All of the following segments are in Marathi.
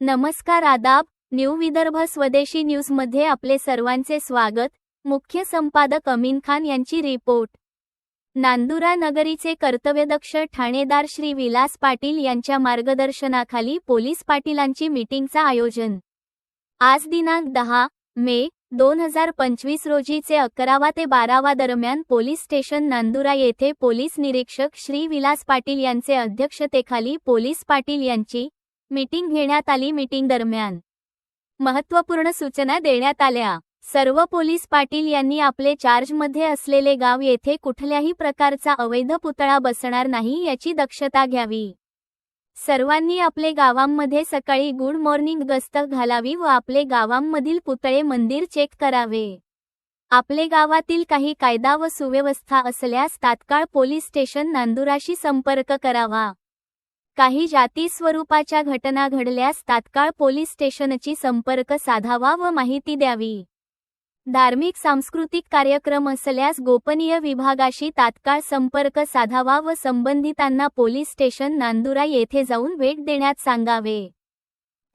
नमस्कार आदाब न्यू विदर्भ स्वदेशी न्यूजमध्ये आपले सर्वांचे स्वागत. मुख्य संपादक अमीन खान यांची रिपोर्ट. नांदुरा नगरीचे कर्तव्यदक्ष ठाणेदार श्री विलास पाटील यांच्या मार्गदर्शनाखाली पोलीस पाटीलांची मीटिंगचं आयोजन. आज दिनांक दहा मे दोन हजार पंचवीस रोजीचे अकरावा ते बारावा दरम्यान पोलीस स्टेशन नांदुरा येथे पोलीस निरीक्षक श्री विलास पाटील यांचे अध्यक्षतेखाली पोलीस पाटील यांची मीटिंग घेण्यात आली मीटिंग दरम्यान. महत्त्वपूर्ण सूचना देण्यात आल्या. सर्व पोलीस पाटील यांनी आपले चार्जमध्ये असलेले गाव येथे कुठल्याही प्रकारचा अवैध पुतळा बसणार नाही याची दक्षता घ्यावी. सर्वांनी आपले गावांमध्ये सकाळी गुड मॉर्निंग गस्त घालावी व आपले गावांमधील पुतळे मंदिर चेक करावे. आपले गावातील काही कायदा व सुव्यवस्था असल्यास तात्काळ पोलीस स्टेशन नांदुराशी संपर्क करावा. काही जाती स्वरूपाच्या घटना घडल्यास तात्काळ पोलीस स्टेशनची संपर्क साधावा व माहिती द्यावी. धार्मिक सांस्कृतिक कार्यक्रम असल्यास गोपनीय विभागाशी तात्काळ संपर्क साधावा व संबंधितांना पोलीस स्टेशन नांदुरा येथे जाऊन भेट देण्यात सांगावे.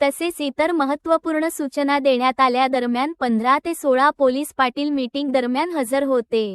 तसेच इतर महत्त्वपूर्ण सूचना देण्यात आल्या दरम्यान पंधरा ते सोळा पोलीस पाटील मीटिंग दरम्यान हजर होते.